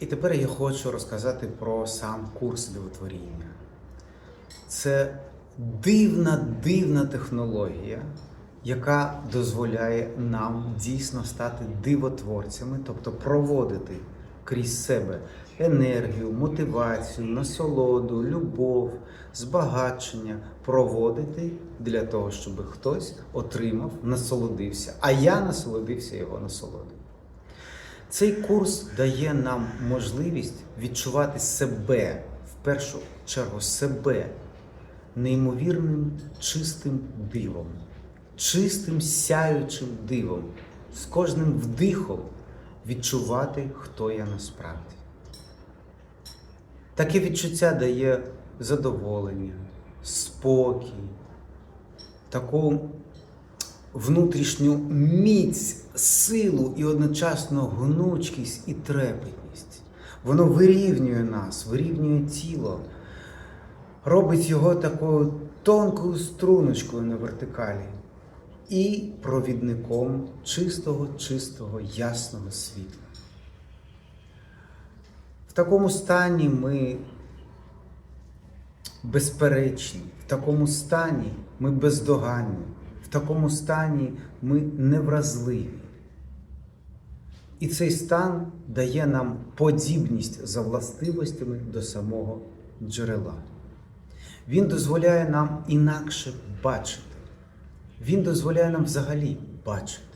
І тепер я хочу розказати про сам курс дивотворіння. Це дивна, дивна технологія, яка дозволяє нам дійсно стати дивотворцями, тобто проводити крізь себе енергію, мотивацію, насолоду, любов, збагачення, проводити для того, щоб хтось отримав, насолодився, а я насолодився його насолодою. Цей курс дає нам можливість відчувати себе, в першу чергу себе, неймовірним чистим дивом, чистим сяючим дивом, з кожним вдихом відчувати, хто я насправді. Таке відчуття дає задоволення, спокій, таку внутрішню міць, силу і одночасно гнучкість і трепетність. Воно вирівнює нас, вирівнює тіло, робить його такою тонкою струночкою на вертикалі і провідником чистого, чистого, ясного світла. В такому стані ми безперечні, в такому стані ми бездоганні, такому стані ми невразливі. І цей стан дає нам подібність за властивостями до самого джерела. Він дозволяє нам інакше бачити. Він дозволяє нам взагалі бачити.